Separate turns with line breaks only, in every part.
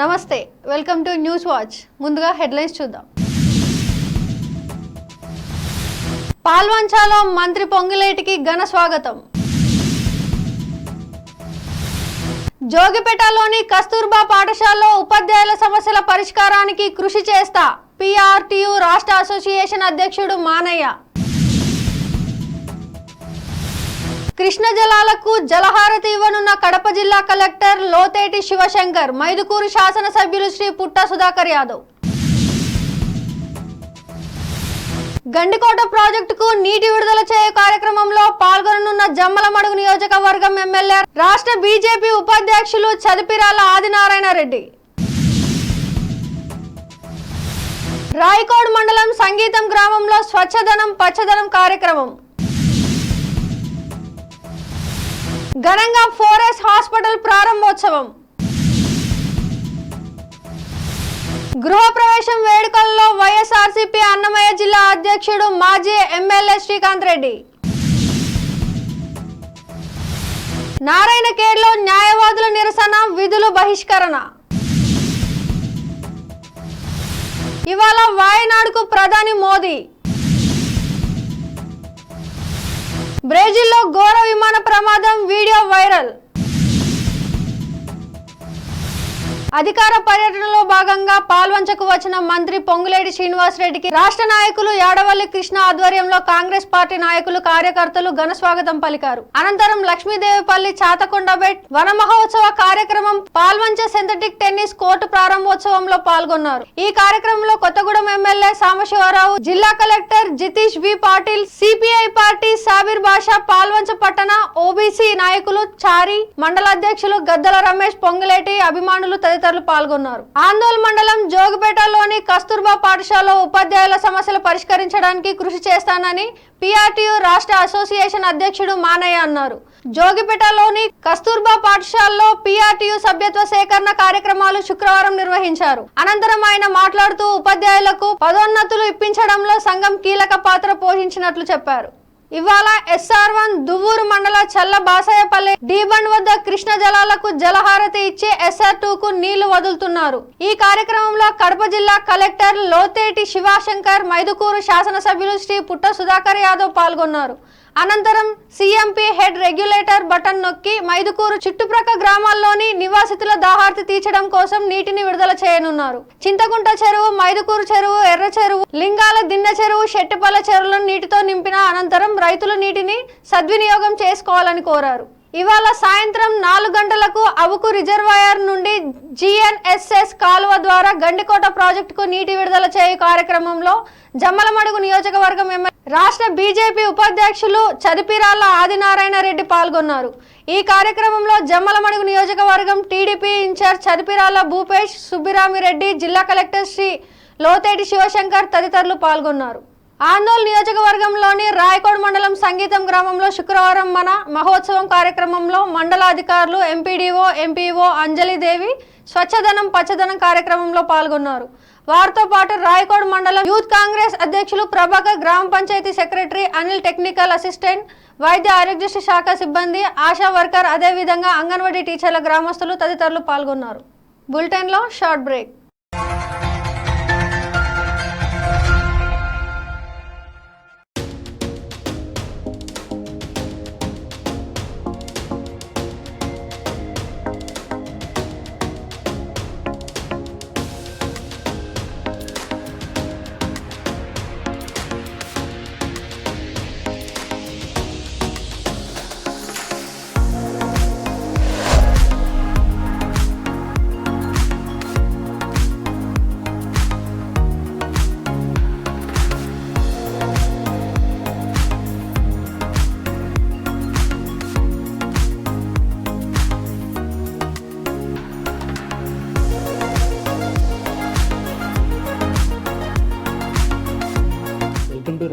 నమస్తే welcome to news watch. ముందుగా headlines చూద్దాం. పాల్వంచాలో మంత్రి పొంగులేటికి ఘన స్వాగతం. జోగిపేటలోని కస్తూర్బా పాఠశాలలో ఉపాధ్యాయుల సమస్యల పరిష్కారానికి కృషి చేస్తా పిఆర్టీయు రాష్ట్ర అసోసియేషన్ అధ్యక్షుడు మానయ్య. కృష్ణ జలాలకు జలహారతి ఇవ్వనున్న కడప జిల్లా కలెక్టర్ లోతేటి శివశంకర్ మైదుకూరు శాసనసభ్యులు శ్రీ పుట్ట సుధాకర్ యాదవ్. గండికోట ప్రాజెక్టుకు నీటి విడుదల చేయ కార్యక్రమంలో పాల్గొననున్న జమ్మలమడుగు నియోజకవర్గం ఎమ్మెల్యే రాష్ట్ర బీజేపీ ఉపాధ్యక్షులు చదిపిరాల ఆదినారాయణ రెడ్డి. రాయకోడ్ మండలం సంగీతం గ్రామంలో స్వచ్ఛదనం పచ్చదనం కార్యక్రమం. ఘనంగా ఫోరెస్ట్ హాస్పిటల్ ప్రారంభోత్సవం. గృహప్రవేశం వేడుకల్లో వైఎస్ఆర్సీపీ అన్నమయ్య జిల్లా అధ్యక్షుడు మాజీ ఎమ్మెల్యే శ్రీకాంత్ రెడ్డి. నారాయణఖేడ్లో న్యాయవాదుల నిరసన విధులు బహిష్కరణ. ఇవాళ వాయనాడుకు ప్రధాని మోదీ. బ్రెజిల్లో ఘోర విమాన ప్రమాదం వీడియో వైరల్ అధికార పర్యటనలో భాగంగా పాల్వంచకు వచ్చిన మంత్రి పొంగులేటి శ్రీనివాసరెడ్డికి రాష్ట్ర నాయకులు యాడవల్లి కృష్ణ ఆధ్వర్యంలో కాంగ్రెస్ పార్టీ నాయకులు కార్యకర్తలు ఘన స్వాగతం పలికారు. అనంతరం లక్ష్మీదేవిపల్లి చాతకొండబెట్ వన మహోత్సవ కార్యక్రమం పాల్వంచ సింథటిక్ టెన్నిస్ కోర్టు ప్రారంభోత్సవంలో పాల్గొన్నారు. ఈ కార్యక్రమంలో కొత్తగూడెం ఎమ్మెల్యే సాంబశివరావు జిల్లా collector Jitesh B Patil CPI party Sabir Basha Palvancha పట్టణ ఓబీసీ నాయకులు చారి మండల అధ్యక్షులు గద్దల రమేష్ పొంగులేటి అభిమానులు తదితరులు పాల్గొన్నారు. ఆందోళన మండలం జోగిపేటలోని కస్తూర్బా పాఠశాలలో ఉపాధ్యాయుల సమస్యలు పరిష్కరించడానికి కృషి చేస్తానని పిఆర్టీయు రాష్ట్ర అసోసియేషన్ అధ్యక్షుడు మానయ్య అన్నారు. జోగిపేటలోని కస్తూర్బా పాఠశాలలో పిఆర్టీయు సభ్యత్వ సేకరణ కార్యక్రమాలు శుక్రవారం నిర్వహించారు. అనంతరం ఆయన మాట్లాడుతూ ఉపాధ్యాయులకు పదోన్నతులు ఇప్పించడంలో సంఘం కీలక పాత్ర పోషించినట్లు చెప్పారు. ఇవాళ ఎస్ఆర్ వన్ దువ్వూరు మండల చల్ల బాసాయపల్లి డీబండ్ వద్ద కృష్ణ జలాలకు జలహారతి ఇచ్చి ఎస్ఆర్ టూ కు నీళ్ళు వదులుతున్నారు. ఈ కార్యక్రమంలో కడప జిల్లా కలెక్టర్ లోతేటి శివాశంకర్ మైదుకూరు శాసనసభ్యులు శ్రీ పుట్ట సుధాకర్ యాదవ్ పాల్గొన్నారు. అనంతరం సీఎంపీ హెడ్ రెగ్యులేటర్ బటన్ నొక్కి మైదుకూరు చుట్టుప్రక్క గ్రామాల్లోని నివాసితుల దాహార్తి తీర్చడం కోసం నీటిని విడుదల చేయనున్నారు. చింతకుంట చెరువు మైదుకూరు చెరువు ఎర్ర చెరువు లింగాల దిన్న చెరువు శెట్టిపల్ల చెరువులను నీటితో నింపిన అనంతరం రైతులు నీటిని సద్వినియోగం చేసుకోవాలని కోరారు. ఇవాళ సాయంత్రం నాలుగు గంటలకు అవుకు రిజర్వాయర్ నుండి జిఎన్ఎస్ఎస్ కాలువ ద్వారా గండికోట ప్రాజెక్టుకు నీటి విడుదల చేయు కార్యక్రమంలో జమ్మలమడుగు నియోజకవర్గం ఎమ్మెల్యే రాష్ట్ర బీజేపీ ఉపాధ్యక్షులు చదిపిరాల ఆదినారాయణ రెడ్డి పాల్గొన్నారు. ఈ కార్యక్రమంలో జమ్మలమడుగు నియోజకవర్గం టీడీపీ ఇన్ఛార్జ్ చదిపిరాల భూపేష్ సుబ్బిరామిరెడ్డి జిల్లా కలెక్టర్ శ్రీ లోతేటి శివశంకర్ తదితరులు పాల్గొన్నారు. ఆందోళన నియోజకవర్గంలోని రాయకోడ్ మండలం సంగీతం గ్రామంలో శుక్రవారం మన మహోత్సవం కార్యక్రమంలో మండలాధికారులు ఎంపీడీఓ ఎంపీఓ అంజలిదేవి స్వచ్ఛదనం పచ్చదనం కార్యక్రమంలో పాల్గొన్నారు. వారితో పాటు రాయకోడ్ మండలం యూత్ కాంగ్రెస్ అధ్యక్షులు ప్రభాకర్ గ్రామ panchayat secretary Anil technical assistant వైద్య ఆరోగ్య శాఖ సిబ్బంది ఆశా వర్కర్ అదేవిధంగా అంగన్వాడీ టీచర్ల గ్రామస్తులు తదితరులు పాల్గొన్నారు. బులెటిన్లో short break.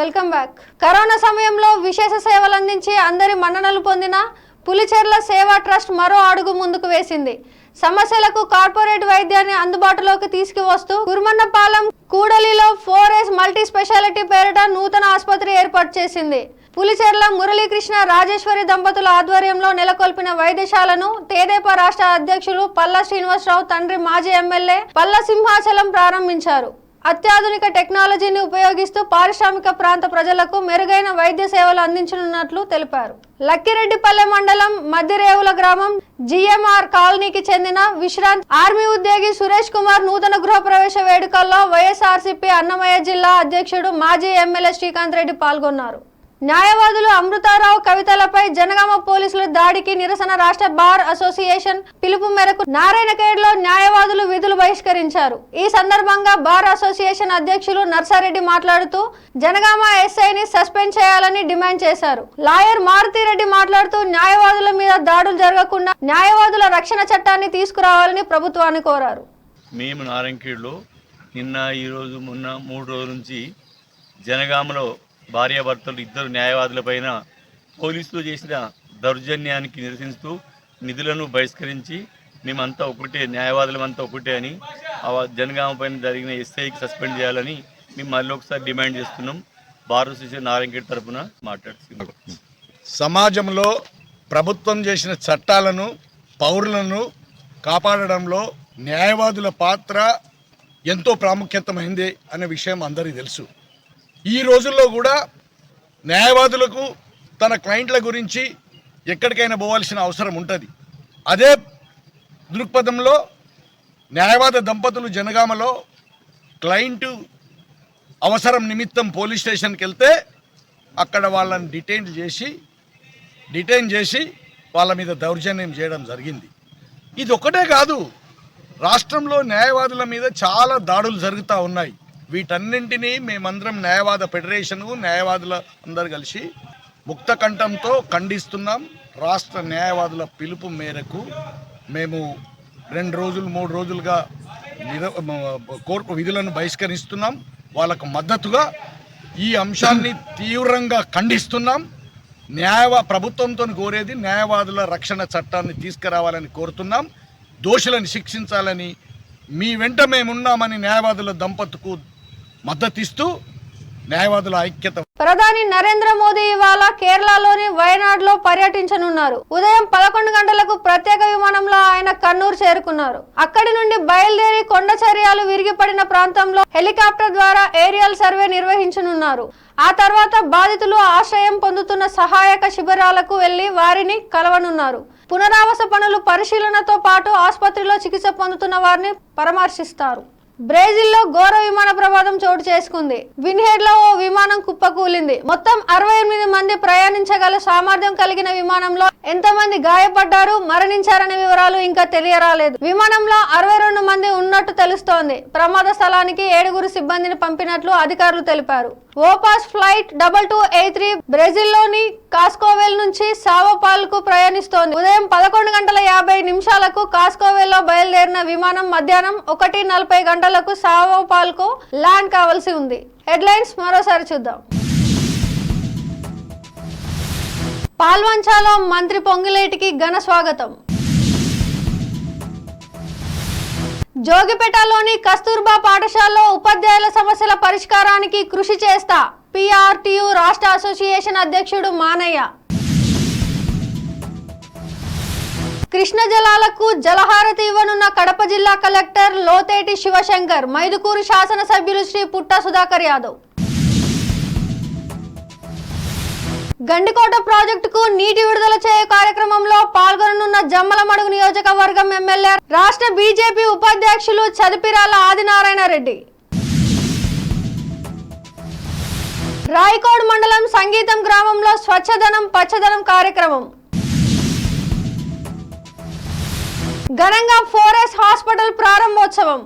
Welcome back. Corona సమయంలో విశేష సేవలు అందించి అందరి మన్ననలు పొందిన పులిచెర్ల సేవా ట్రస్ట్ మరో అడుగు ముందుకు వేసింది. సమస్యలకు కార్పొరేట్ వైద్యాన్ని అందుబాటులోకి తీసుకువస్తూ కురుమన్నపాలెం కూడలిలో ఫోర్ ఎస్ మల్టీ స్పెషాలిటీ పేరిట నూతన ఆసుపత్రి ఏర్పాటు చేసింది. పులిచెర్ల మురళీకృష్ణ రాజేశ్వరి దంపతుల ఆధ్వర్యంలో నెలకొల్పిన వైద్యశాలను తేదేపా రాష్ట్ర అధ్యక్షులు పల్లా శ్రీనివాసరావు తండ్రి మాజీ ఎమ్మెల్యే పల్ల సింహాచలం ప్రారంభించారు. అత్యాధునిక టెక్నాలజీని ఉపయోగిస్తూ పారిశ్రామిక ప్రాంత ప్రజలకు మెరుగైన వైద్య సేవలు అందించనున్నట్లు తెలిపారు. లక్కిరెడ్డిపల్లె మండలం మధ్యరేవుల గ్రామం జిఎంఆర్ కాలనీకి చెందిన విశ్రాంత్ ఆర్మీ ఉద్యోగి సురేష్ కుమార్ నూతన గృహప్రవేశ వేడుకల్లో వైఎస్ఆర్సీపీ అన్నమయ్య జిల్లా అధ్యక్షుడు మాజీ ఎమ్మెల్యే శ్రీకాంత్ రెడ్డి పాల్గొన్నారు. న్యాయవాదులు అమృతారావు కవితలపై జనగామ పోలీసుల దాడికి నిరసన రాష్ట్ర బార్ అసోసియేషన్ పిలుపు మేరకు నారాయణఖేడ్లో న్యాయవాదులు విధులు బహిష్కరించారు. ఈ సందర్భంగా బార్ అసోసియేషన్ అధ్యక్షులు నర్సారెడ్డి మాట్లాడుతూ జనగామ ఎస్ఐని సస్పెండ్ చేయాలని డిమాండ్ చేశారు. లాయర్ మారుతిరెడ్డి మాట్లాడుతూ న్యాయవాదుల మీద దాడులు జరగకుండా న్యాయవాదుల రక్షణ చట్టాన్ని తీసుకురావాలని ప్రభుత్వాన్ని కోరారు.
మేము నారాయణఖేడ్లో నిన్న ఈరోజు మొన్న మూడు రోజుల నుంచి జనగామలో భార్యాభర్తలు ఇద్దరు న్యాయవాదులపైన పోలీసులు చేసిన దౌర్జన్యానికి నిరసిస్తూ నిధులను బహిష్కరించి మేమంతా ఒకటే న్యాయవాదులమంతా ఒకటే అని ఆ జనగామ పైన జరిగిన ఎస్ఐకి సస్పెండ్ చేయాలని మేము మళ్ళీ ఒకసారి డిమాండ్ చేస్తున్నాం. భారత అసోసియేషన్ నారాయణఖేడ్ తరఫున మాట్లాడుతున్నాం.
సమాజంలో ప్రభుత్వం చేసిన చట్టాలను పౌరులను కాపాడడంలో న్యాయవాదుల పాత్ర ఎంతో ప్రాముఖ్యతమైంది అనే విషయం అందరికీ తెలుసు. ఈ రోజుల్లో కూడా న్యాయవాదులకు తన క్లయింట్ల గురించి ఎక్కడికైనా పోవాల్సిన అవసరం ఉంటుంది. అదే దృక్పథంలో న్యాయవాద దంపతులు జనగామలో క్లయింటు అవసరం నిమిత్తం పోలీస్ స్టేషన్కి వెళ్తే అక్కడ వాళ్ళని డిటైన్ చేసి డిటైన్ చేసి వాళ్ళ మీద దౌర్జన్యం చేయడం జరిగింది. ఇది ఒకటే కాదు రాష్ట్రంలో న్యాయవాదుల మీద చాలా దాడులు జరుగుతూ ఉన్నాయి. వీటన్నింటినీ మేమందరం న్యాయవాద ఫెడరేషను న్యాయవాదుల అందరు కలిసి ముక్త కంఠంతో ఖండిస్తున్నాం. రాష్ట్ర న్యాయవాదుల పిలుపు మేరకు మేము రెండు రోజులు మూడు రోజులుగా కోర్టు విధులను బహిష్కరిస్తున్నాం. వాళ్ళకు మద్దతుగా ఈ అంశాన్ని తీవ్రంగా ఖండిస్తున్నాం. న్యాయవా ప్రభుత్వంతో కోరేది న్యాయవాదుల రక్షణ చట్టాన్ని తీసుకురావాలని కోరుతున్నాం. దోషులను శిక్షించాలని మీ వెంట మేమున్నామని న్యాయవాదుల దంపతుకు మద్దతిస్తూ న్యాయవాదుల ఐక్యత
ప్రధాని నరేంద్ర మోదీ ఇవాళ కేరళలోని వయనాడులో పర్యటించనున్నారు. ఉదయం పదకొండు గంటలకు ప్రత్యేక విమానంలో ఆయన కన్నూరు చేరుకున్నారు. అక్కడి నుండి బయలుదేరి కొండ చర్యలు విరిగిపడిన ప్రాంతంలో హెలికాప్టర్ ద్వారా ఏరియల్ సర్వే నిర్వహించనున్నారు. ఆ తర్వాత బాధితులు ఆశ్రయం పొందుతున్న సహాయక శిబిరాలకు వెళ్ళి వారిని కలవనున్నారు. పునరావాస పనులు పరిశీలనతో పాటు ఆసుపత్రిలో చికిత్స పొందుతున్న వారిని పరామర్శిస్తారు. బ్రెజిల్లో ఘోర విమాన ప్రమాదం చోటు చేసుకుంది. విన్హెడ్లో ఓ విమానం కుప్పకూలింది. మొత్తం అరవై ఎనిమిది మంది ప్రయాణించగల సామర్థ్యం కలిగిన విమానంలో ఎంతమంది గాయపడ్డారు మరణించారనే వివరాలు ఇంకా తెలియరాలేదు. విమానంలో అరవై రెండు మంది ఉన్నట్టు తెలుస్తోంది. ప్రమాద స్థలానికి ఏడుగురు సిబ్బందిని పంపినట్లు అధికారులు తెలిపారు. ఓపాస్ flight double two eight three బ్రెజిల్లోని Cascavel నుంచి సావోపాల్కు ప్రయాణిస్తోంది. ఉదయం పదకొండు గంటల యాభై నిమిషాలకు కాస్కోవెల్లో బయలుదేరిన విమానం మధ్యాహ్నం ఒకటి నలభై గంటలకు సావోపాల్కు ల్యాండ్ కావాల్సి ఉంది. హెడ్లైన్స్ మరోసారి చూద్దాం. పాల్వంచాలో మంత్రి పొంగిలేటికి ఘన స్వాగతం. జోగిపేటలోని కస్తూర్బా పాఠశాలలో ఉపాధ్యాయుల సమస్యల పరిష్కారానికి కృషి చేస్తా పిఆర్టీయు రాష్ట్ర అసోసియేషన్ అధ్యక్షుడు మానయ్య. కృష్ణ జలాలకు జలహారతి ఇవ్వనున్న కడప జిల్లా కలెక్టర్ లోతేటి శివశంకర్ మైదుకూరు శాసనసభ్యులు శ్రీ పుట్ట సుధాకర్ యాదవ్. గండికోట ప్రాజెక్టుకు నీటి విడుదల చేయు కార్యక్రమంలో పాల్గొననున్న జమ్మలమడుగు నియోజకవర్గం ఎమ్మెల్యే రాష్ట్ర బీజేపీ ఉపాధ్యక్షులు చదిపిరాల ఆదినారాయణ రెడ్డి. రాయకోడ్ మండలం సంగీతం గ్రామంలో స్వచ్ఛదనం పచ్చదనం కార్యక్రమం. ఘనంగా ఫోరెస్ హాస్పిటల్ ప్రారంభోత్సవం.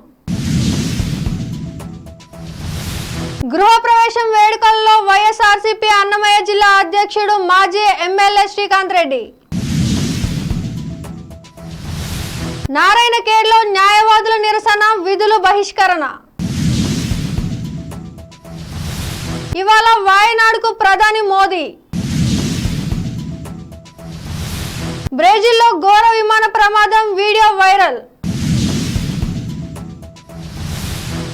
గృహప్రవేశం వేడుకల్లో వైఎస్ఆర్సీపీ అన్నమయ్య జిల్లా అధ్యక్షుడు మాజీ ఎమ్మెల్యే శ్రీకాంత్ రెడ్డి. నారాయణఖేడ్లో న్యాయవాదుల నిరసన విధులు బహిష్కరణ. ఇవాళ వాయనాడుకు ప్రధాని మోదీ. బ్రెజిల్లో ఘోర విమాన ప్రమాదం వీడియో వైరల్.